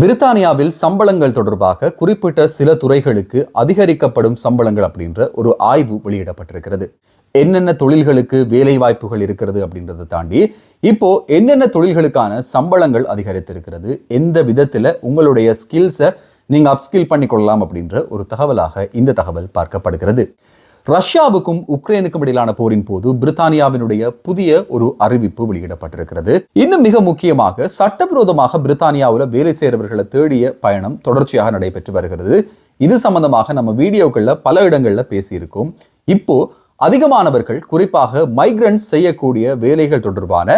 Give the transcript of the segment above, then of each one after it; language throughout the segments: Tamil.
பிரித்தானியாவில் சம்பளங்கள் தொடர்பாக குறிப்பிட்ட சில துறைகளுக்கு அதிகரிக்கப்படும் சம்பளங்கள் அப்படின்ற ஒரு ஆய்வு வெளியிடப்பட்டிருக்கிறது. என்னென்ன தொழில்களுக்கு வேலை வாய்ப்புகள் இருக்கிறது அப்படின்றத தாண்டி இப்போ என்னென்ன தொழில்களுக்கான சம்பளங்கள் அதிகரித்திருக்கிறது எந்த விதத்தில் உங்களுடைய ஸ்கில்ஸை நீங்கள் அப்ஸ்கில் பண்ணிக்கொள்ளலாம் அப்படின்ற ஒரு தகவலாக இந்த தகவல் பார்க்கப்படுகிறது. ரஷ்யாவுக்கும் உக்ரைனுக்கும் இடையிலான போரின் போது பிரித்தானியாவினுடைய புதிய ஒரு அறிவிப்பு வெளியிடப்பட்டிருக்கிறது. இன்னும் மிக முக்கியமாக சட்டவிரோதமாக பிரித்தானியாவில் வேலை செய்கிறவர்களை தேடிய பயணம் தொடர்ச்சியாக நடைபெற்று வருகிறது. இது சம்பந்தமாக நம்ம வீடியோக்களில் பல இடங்களில் பேசியிருக்கோம். இப்போ அதிகமானவர்கள் குறிப்பாக மைக்ரன்ஸ் செய்யக்கூடிய வேலைகள் தொடர்பான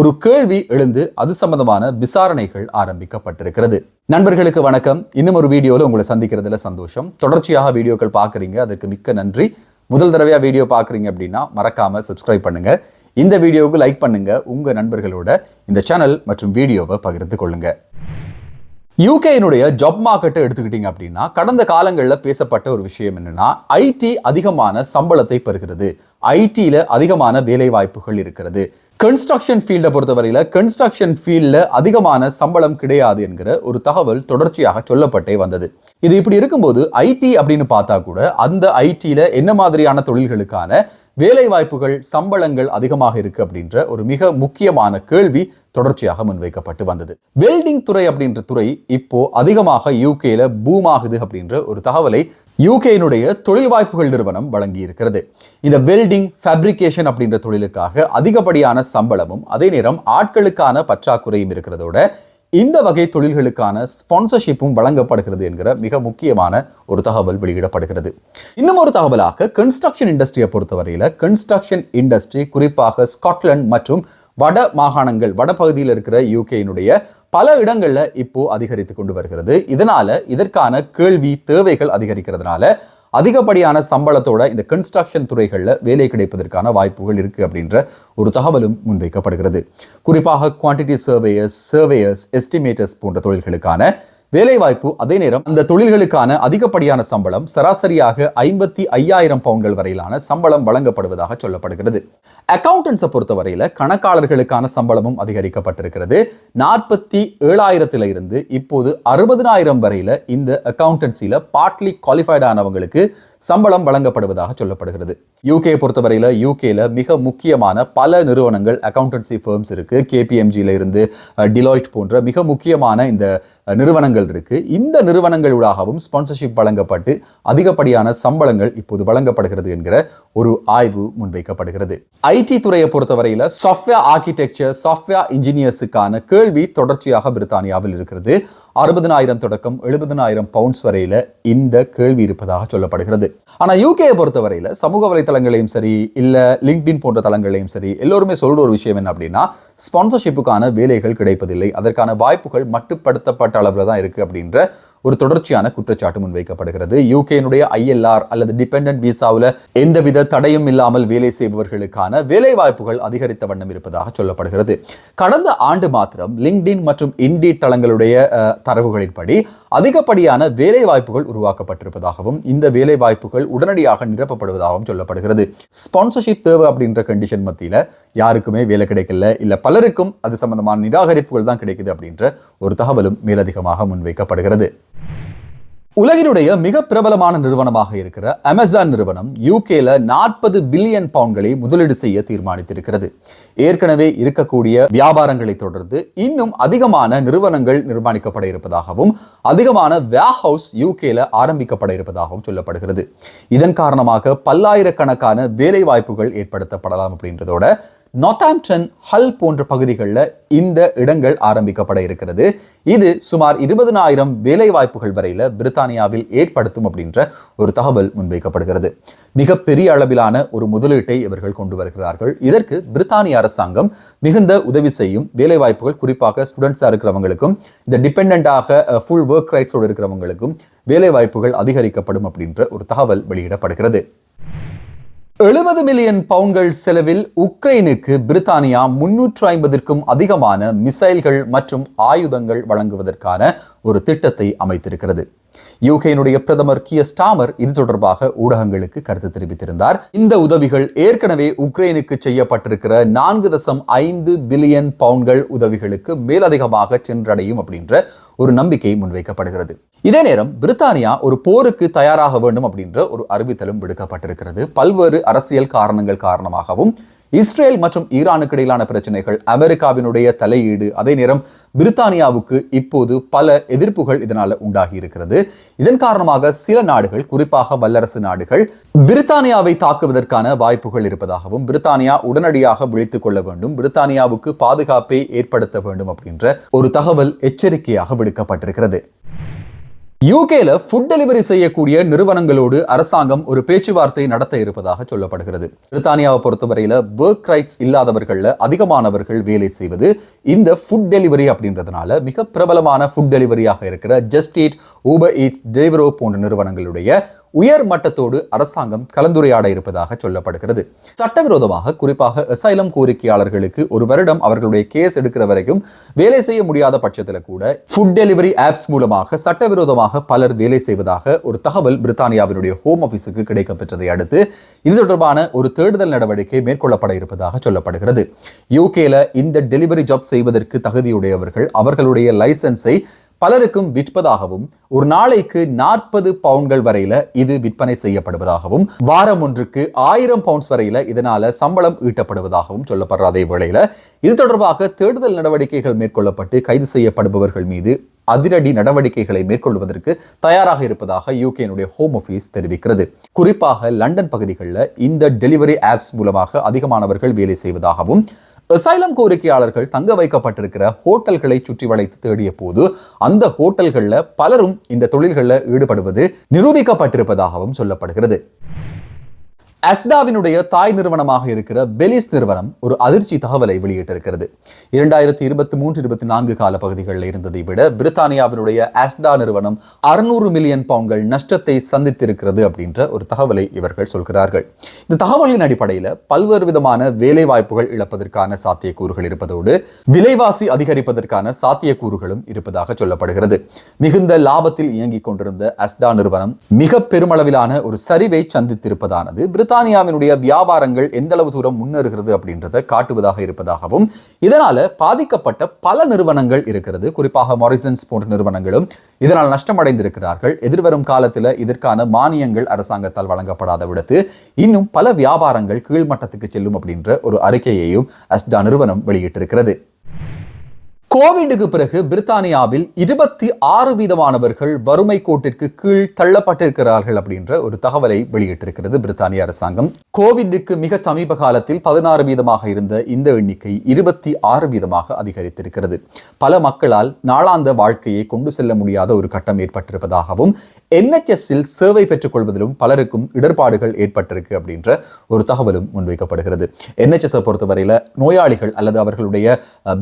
ஒரு கேள்வி எழுந்து அது சம்பந்தமான விசாரணைகள் ஆரம்பிக்கப்பட்டிருக்கிறது. நண்பர்களுக்கு வணக்கம். இன்னும் ஒரு வீடியோவில் உங்களை சந்திக்கிறதுல சந்தோஷம். தொடர்ச்சியாக வீடியோக்கள் பார்க்குறீங்க. அதுக்கு மிக்க நன்றி. முதல் தடவையாக வீடியோ பார்க்குறீங்க அப்படின்னா மறக்காமல் சப்ஸ்கிரைப் பண்ணுங்கள் இந்த வீடியோவுக்கு லைக் பண்ணுங்கள் உங்கள் நண்பர்களோட இந்த சேனல் மற்றும் வீடியோவை பகிர்ந்து கொள்ளுங்கள் யூகேனுடைய ஜாப் மார்க்கெட்டை எடுத்துக்கிட்டீங்க அப்படின்னா கடந்த காலங்களில் பேசப்பட்ட ஒரு விஷயம் என்னென்னா ஐடி அதிகமான சம்பளத்தை பெறுகிறது. ஐடியில் அதிகமான வேலை வாய்ப்புகள் இருக்கிறது. கன்ஸ்ட்ரக்ஷன் ஃபீல்டை பொறுத்தவரையில் கன்ஸ்ட்ரக்ஷன் ஃபீல்டில் அதிகமான சம்பளம் கிடையாது என்கிற ஒரு தகவல் தொடர்ச்சியாக சொல்லப்பட்டே வந்தது. இது இப்படி இருக்கும்போது ஐடி அப்படின்னு பார்த்தா கூட அந்த ஐடியில் என்ன மாதிரியான தொழில்களுக்கான வேலை வாய்ப்புகள் சம்பளங்கள் அதிகமாக இருக்கு அப்படின்ற ஒரு மிக முக்கியமான கேள்வி தொடர்ச்சியாக முன்வைக்கப்பட்டு வந்தது. வெல்டிங் துறை அப்படின்ற துறை இப்போ அதிகமாக யூகேல பூம் ஆகுது அப்படின்ற ஒரு தகவலை யூகேனுடைய தொழில் வாய்ப்புகள் நிறுவனம் வழங்கி இருக்கிறது இந்த வெல்டிங் ஃபேப்ரிகேஷன் அப்படின்ற தொழிலுக்காக அதிகப்படியான சம்பளமும் அதே நேரம் ஆட்களுக்கான பற்றாக்குறையும் இருக்கிறதோட இந்த வகை தொழில்களுக்கான ஸ்பான்சர்ஷிப்பும் வழங்கப்படுகிறது என்கிற மிக முக்கியமான ஒரு தகவல் வெளியிடப்படுகிறது. இன்னும் ஒரு தகவலாக கன்ஸ்ட்ரக்ஷன் இண்டஸ்ட்ரியை பொறுத்தவரையில் கன்ஸ்ட்ரக்ஷன் இண்டஸ்ட்ரி குறிப்பாக ஸ்காட்லாந்து மற்றும் வட மாகாணங்கள் வடபகுதியில் இருக்கிற யூகேயினுடைய பல இடங்களில் இப்போ அதிகரித்து கொண்டு வருகிறது. இதனால இதற்கான கேள்வி தேவைகள் அதிகரிக்கிறதுனால அதிகப்படியான சம்பளத்தோட இந்த கன்ஸ்ட்ரக்ஷன் துறைகளில் வேலை கிடைப்பதற்கான வாய்ப்புகள் இருக்கு அப்படின்ற ஒரு தகவலும் முன்வைக்கப்படுகிறது. குறிப்பாக குவான்டிட்டி சர்வேயர்ஸ் சர்வேயர்ஸ் எஸ்டிமேட்டர்ஸ் போன்ற தொழில்களுக்கான வேலைவாய்ப்பு அதே நேரம் அந்த தொழில்களுக்கான அதிகப்படியான சம்பளம் சராசரியாக ஐம்பத்தி ஐயாயிரம் பவுன்கள் வரையிலான சம்பளம் வழங்கப்படுவதாக சொல்லப்படுகிறது. அக்கவுண்டன்ஸை பொறுத்தவரையில் கணக்காளர்களுக்கான சம்பளமும் அதிகரிக்கப்பட்டிருக்கிறது. நாற்பத்தி ஏழாயிரத்துல இருந்து இப்போது அறுபதனாயிரம் வரையில இந்த அக்கௌண்டன்சில பார்ட்லி குவாலிஃபைட் ஆனவங்களுக்கு சம்பளம் வழங்கப்படுவதாக சொல்லப்படுகிறது. யூகே பொறுத்தவரையில் யூகேல மிக முக்கியமான பல நிறுவனங்கள் அக்கௌண்டன்சி ஃபர்ம்ஸ் இருக்கு. கேபிஎம்ஜியில இருந்து டிலாய்ட் போன்ற மிக முக்கியமான இந்த நிறுவனங்கள் இருக்கு. இந்த நிறுவனங்களூடாகவும் ஸ்பான்சர்ஷிப் வழங்கப்பட்டு அதிகப்படியான சம்பளங்கள் இப்போது வழங்கப்படுகிறது என்கிற ஒரு ஆய்வு முன்வைக்கப்படுகிறது. ஐடி துறையை பொறுத்தவரையில் சாஃப்ட்வேர் ஆர்கிடெக்சர் சாஃப்ட்வேர் இன்ஜினியர்ஸுக்கான கேள்வி தொடர்ச்சியாக பிரித்தானியாவில் இருக்கிறது. அறுபதனாயிரம் தொடக்கம் எழுபதனாயிரம் பவுண்ட்ஸ் வரையில இந்த கேள்வி இருப்பதாக சொல்லப்படுகிறது. ஆனா யூகேயை பொறுத்தவரையில சமூக வலைத்தளங்களையும் சரி இல்ல லிங்க்டின் போன்ற தளங்களையும் சரி எல்லோருமே சொல்ற ஒரு விஷயம் என்ன அப்படின்னா ஸ்பான்சர்ஷிப்புக்கான வேலைகள் கிடைப்பதில்லை. அதற்கான வாய்ப்புகள் மட்டுப்படுத்தப்பட்ட அளவில் தான் இருக்கு அப்படின்ற ஒரு தொடர்ச்சியான குற்றச்சாட்டு முன்வைக்கப்படுகிறது. யூகேனுடைய ஐஎல்ஆர் அல்லது டிபெண்டன்ட் விசாவில் எந்தவித தடையும் இல்லாமல் வேலை செய்பவர்களுக்கான வேலை வாய்ப்புகள் அதிகரித்த வண்ணம் இருப்பதாக சொல்லப்படுகிறது. கடந்த ஆண்டு மாத்திரம் லிங்க்டின் மற்றும் இண்டி தளங்களுடைய தரவுகளின்படி அதிகப்படியான வேலை வாய்ப்புகள் உருவாக்கப்பட்டிருப்பதாகவும் இந்த வேலை வாய்ப்புகள் உடனடியாக நிரப்பப்படுவதாகவும் சொல்லப்படுகிறது. ஸ்பான்சர்ஷிப் தேவை அப்படின்ற கண்டிஷன் மத்தியில் யாருக்குமே வேலை கிடைக்கல இல்லை பலருக்கும் அது சம்பந்தமான நிராகரிப்புகள் தான் கிடைக்குது அப்படின்ற ஒரு தகவலும் மேலதிகமாக முன்வைக்கப்படுகிறது. உலகினுடைய மிக பிரபலமான நிறுவனமாக இருக்கிற அமேசான் நிறுவனம் யூகேல நாற்பது பில்லியன் பவுண்ட்களை முதலீடு செய்ய தீர்மானித்திருக்கிறது. ஏற்கனவே இருக்கக்கூடிய வியாபாரங்களை தொடர்ந்து இன்னும் அதிகமான நிறுவனங்கள் நிர்மாணிக்கப்பட இருப்பதாகவும் அதிகமான வேர்ஹவுஸ் யூகேல ஆரம்பிக்கப்பட இருப்பதாகவும் சொல்லப்படுகிறது. இதன் காரணமாக பல்லாயிரக்கணக்கான வேலை வாய்ப்புகள் ஏற்படுத்தப்படலாம் அப்படின்றதோட நார்த்தாம்ப்டன் ஹல் போன்ற பகுதிகளில் இந்த இடங்கள் ஆரம்பிக்கப்பட இருக்கிறது. இது சுமார் இருபதனாயிரம் வேலை வாய்ப்புகள் பிரித்தானியாவில் ஏற்படுத்தும் அப்படின்ற ஒரு தகவல் முன்வைக்கப்படுகிறது. மிகப்பெரிய அளவிலான ஒரு முதலீட்டை இவர்கள் கொண்டு வருகிறார்கள். இதற்கு பிரித்தானிய அரசாங்கம் மிகுந்த உதவி செய்யும் வேலை வாய்ப்புகள் குறிப்பாக ஸ்டூடெண்ட்ஸாக இருக்கிறவங்களுக்கும் இந்த டிபெண்டாக ஃபுல் ஒர்க் ரைட்ஸோடு இருக்கிறவங்களுக்கும் வேலை வாய்ப்புகள் அதிகரிக்கப்படும் அப்படின்ற ஒரு தகவல் வெளியிடப்படுகிறது. எழுபது மில்லியன் பவுண்ட்கள் செலவில் உக்ரைனுக்கு பிரித்தானியா முன்னூற்று ஐம்பதற்கும் அதிகமான மிசைல்கள் மற்றும் ஆயுதங்கள் வழங்குவதற்கான ஒரு திட்டத்தை அமைத்திருக்கிறது. யூகேனுடைய பிரதமர் கிய ஸ்டாமர் இது தொடர்பாக ஊடகங்களுக்கு கருத்து தெரிவித்திருந்தார். இந்த உதவிகள் ஏற்கனவே உக்ரைனுக்கு செய்யப்பட்டிருக்கிற நான்கு தசம் ஐந்து பில்லியன் பவுண்ட்கள் உதவிகளுக்கு மேலதிகமாக சென்றடையும் அப்படின்ற ஒரு நம்பிக்கை முன்வைக்கப்படுகிறது. இதே நேரம் பிரித்தானியா ஒரு போருக்கு தயாராக வேண்டும் அப்படின்ற ஒரு அறிவித்தலும் விடுக்கப்பட்டிருக்கிறது. பல்வேறு அரசியல் காரணங்கள் காரணமாகவும் இஸ்ரேல் மற்றும் ஈரானுக்கு இடையிலான பிரச்சனைகள் அமெரிக்காவினுடைய தலையீடு அதே நேரம் பிரித்தானியாவுக்கு இப்போது பல எதிர்ப்புகள் இதனால உண்டாகி இருக்கிறது இதன் காரணமாக சில நாடுகள் குறிப்பாக வல்லரசு நாடுகள் பிரித்தானியாவை தாக்குவதற்கான வாய்ப்புகள் இருப்பதாகவும் பிரித்தானியா உடனடியாக விழித்துக் கொள்ள வேண்டும் பிரித்தானியாவுக்கு பாதுகாப்பை ஏற்படுத்த வேண்டும் அப்படின்ற ஒரு தகவல் எச்சரிக்கையாக விடுக்கப்பட்டிருக்கிறது. யூகேல ஃபுட் டெலிவரி செய்யக்கூடிய நிறுவனங்களோடு அரசாங்கம் ஒரு பேச்சுவார்த்தை நடத்த இருப்பதாக சொல்லப்படுகிறது. பிரித்தானியாவை பொறுத்தவரையில ஒர்க் ரைட்ஸ் இல்லாதவர்கள்ல அதிகமானவர்கள் வேலை செய்வது இந்த ஃபுட் டெலிவரி அப்படின்றதுனால மிக பிரபலமான ஃபுட் டெலிவரியாக இருக்கிற Just Eat Uber Eats Deliveroo போன்ற நிறுவனங்களுடைய உயர் மட்டத்தோடு அரசாங்கம் கலந்துரையாட இருப்பதாக சொல்லப்படுகிறது. சட்டவிரோதமாக குறிப்பாக அசைலம் கோரிக்கையாளர்களுக்கு ஒரு வருடம் அவர்களுடைய கேஸ் எடுக்கிற வரைக்கும் வேலை செய்ய முடியாத பட்சத்தில் கூட ஃபுட் டெலிவரி ஆப்ஸ் மூலமாக சட்டவிரோதமாக பலர் வேலை செய்வதாக ஒரு தகவல் பிரித்தானியாவினுடைய ஹோம் ஆஃபீஸுக்கு கிடைக்கப்பெற்றதை அடுத்து இது தொடர்பான ஒரு தேடுதல் நடவடிக்கை மேற்கொள்ளப்பட இருப்பதாக சொல்லப்படுகிறது. யூகேல இந்த டெலிவரி ஜாப் செய்வதற்கு தகுதியுடையவர்கள் அவர்களுடைய லைசன்ஸை பலருக்கும் விற்பதாகவும் ஒரு நாளைக்கு நாற்பது பவுண்ட்கள் வரையில இது விற்பனை செய்யப்படுவதாகவும் வாரம் ஒன்றுக்கு ஆயிரம் பவுண்ட்ஸ் வரையில இதனால சம்பளம் ஈட்டப்படுவதாகவும் சொல்லப்படுற அதே வேளையில இது தொடர்பாக தேடுதல் நடவடிக்கைகள் மேற்கொள்ளப்பட்டு கைது செய்யப்படுபவர்கள் மீது அதிரடி நடவடிக்கைகளை மேற்கொள்வதற்கு தயாராக இருப்பதாக யூகேனுடைய ஹோம் ஆஃபீஸ் தெரிவிக்கிறது. குறிப்பாக லண்டன் பகுதிகளில் இந்த டெலிவரி ஆப்ஸ் மூலமாக அதிகமானவர்கள் வேலை செய்வதாகவும் அசைலம் கோரிக்கையாளர்கள் தங்க வைக்கப்பட்டிருக்கிற ஹோட்டல்களை சுற்றி வளைத்து தேடிய போது அந்த ஹோட்டல்களில் பலரும் இந்த தொழில்களில் ஈடுபடுவது நிரூபிக்கப்பட்டிருப்பதாகவும் சொல்லப்படுகிறது. அஸ்டாவினுடைய தாய் நிறுவனமாக இருக்கிற பெலிஸ் நிறுவனம் ஒரு அதிர்ச்சி தகவலை வெளியிட்டிருக்கிறது. இரண்டாயிரத்தி இருபத்தி மூன்று இருபத்தி நான்கு கால பகுதிகளில் இருந்ததை விட பிரித்தானியாவினுடைய அஸ்டா நிறுவனம் அறுநூறு மில்லியன் பவுண்ட்கள் நஷ்டத்தை சந்தித்திருக்கிறது அப்படின்ற ஒரு தகவலை இவர்கள் சொல்கிறார்கள். இந்த தகவலின் அடிப்படையில் பல்வேறு விதமான வேலை வாய்ப்புகள் இழப்பதற்கான சாத்தியக்கூறுகள் இருப்பதோடு விலைவாசி அதிகரிப்பதற்கான சாத்தியக்கூறுகளும் இருப்பதாக சொல்லப்படுகிறது. மிகுந்த லாபத்தில் இயங்கிக் கொண்டிருந்த அஸ்டா நிறுவனம் மிக பெருமளவிலான ஒரு சரிவை சந்தித்திருப்பதானது பிரித்தானியாவினுடைய வியாபாரங்கள் எந்த அளவு தூரம் முன்னேறுகிறது அப்படின்றத காட்டுவதாக இருப்பதாகவும் இதனால பாதிக்கப்பட்ட பல நிறுவனங்கள் இருக்கிறது. குறிப்பாக மொரிசன்ஸ் போன்ற நிறுவனங்களும் இதனால் நஷ்டமடைந்திருக்கிறார்கள். எதிர்வரும் காலத்தில் இதற்கான மானியங்கள் அரசாங்கத்தால் வழங்கப்படாத விடத்து இன்னும் பல வியாபாரங்கள் கீழ்மட்டத்துக்கு செல்லும் அப்படின்ற ஒரு அறிக்கையையும் அஸ்டா நிறுவனம் வெளியிட்டிருக்கிறது. கோவிடுக்கு பிறகு பிரித்தானியாவில் இருபத்தி ஆறு வீதமானவர்கள் வறுமை கோட்டிற்கு கீழ் தள்ளப்பட்டிருக்கிறார்கள் அப்படின்ற ஒரு தகவலை வெளியிட்டிருக்கிறது பிரித்தானிய அரசாங்கம். கோவிடுக்கு மிக சமீப காலத்தில் பதினாறு வீதமாக இருந்த இந்த எண்ணிக்கை இருபத்தி ஆறு வீதமாக அதிகரித்திருக்கிறது. பல மக்களால் நாளாந்த வாழ்க்கையை கொண்டு செல்ல முடியாத ஒரு கட்டம் ஏற்பட்டிருப்பதாகவும் என்ஹெச்எஸ்ஸில் சேவை பெற்றுக் கொள்வதிலும் பலருக்கும் இடர்பாடுகள் ஏற்பட்டிருக்கு அப்படின்ற ஒரு தகவலும் முன்வைக்கப்படுகிறது. என்ஹெச்எஸ்ஸை பொறுத்தவரையில் நோயாளிகள் அல்லது அவர்களுடைய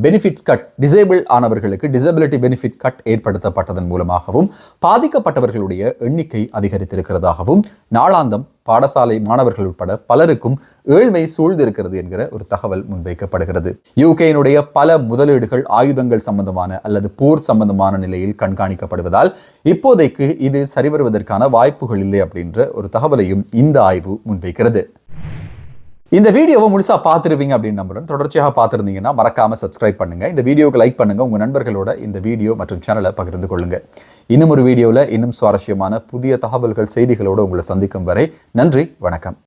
பெனிஃபிட்ஸ் கட் டிசேபிள் ஆனவர்களுக்கு டிசபிலிட்டி பெனிஃபிட் கட் ஏற்படுத்தப்பட்டதன் மூலமாகவும் பாதிக்கப்பட்டவர்களுடைய எண்ணிக்கை அதிகரித்திருக்கிறதாகவும் நாளாந்தம் பாடசாலை மாணவர்கள் உட்பட பலருக்கும் ஏழ்மை சூழ்ந்திருக்கிறது என்கிற ஒரு தகவல் முன்வைக்கப்படுகிறது. யூகேனுடைய பல முதலீடுகள் ஆயுதங்கள் சம்பந்தமான அல்லது போர் சம்பந்தமான நிலையில் கண்காணிக்கப்படுவதால் இப்போதைக்கு இது சரிவருவதற்கான வாய்ப்புகள் இல்லை அப்படின்ற ஒரு தகவலையும் இந்த ஆய்வு முன்வைக்கிறது. இந்த வீடியோவை முழுசாக பார்த்துருவீங்க அப்படின்னு நம்புறேன். தொடர்ச்சியாக பார்த்துருந்தீங்கன்னா மறக்காமல் சப்ஸ்கிரைப் பண்ணுங்கள் இந்த வீடியோவுக்கு லைக் பண்ணுங்கள் உங்கள் நண்பர்களோட இந்த வீடியோ மற்றும் சேனலை பகிர்ந்து கொள்ளுங்கள் இன்னும் ஒரு வீடியோவில் இன்னும் சுவாரஸ்யமான புதிய தகவல்கள் செய்திகளோடு உங்களை சந்திக்கும் வரை நன்றி வணக்கம்.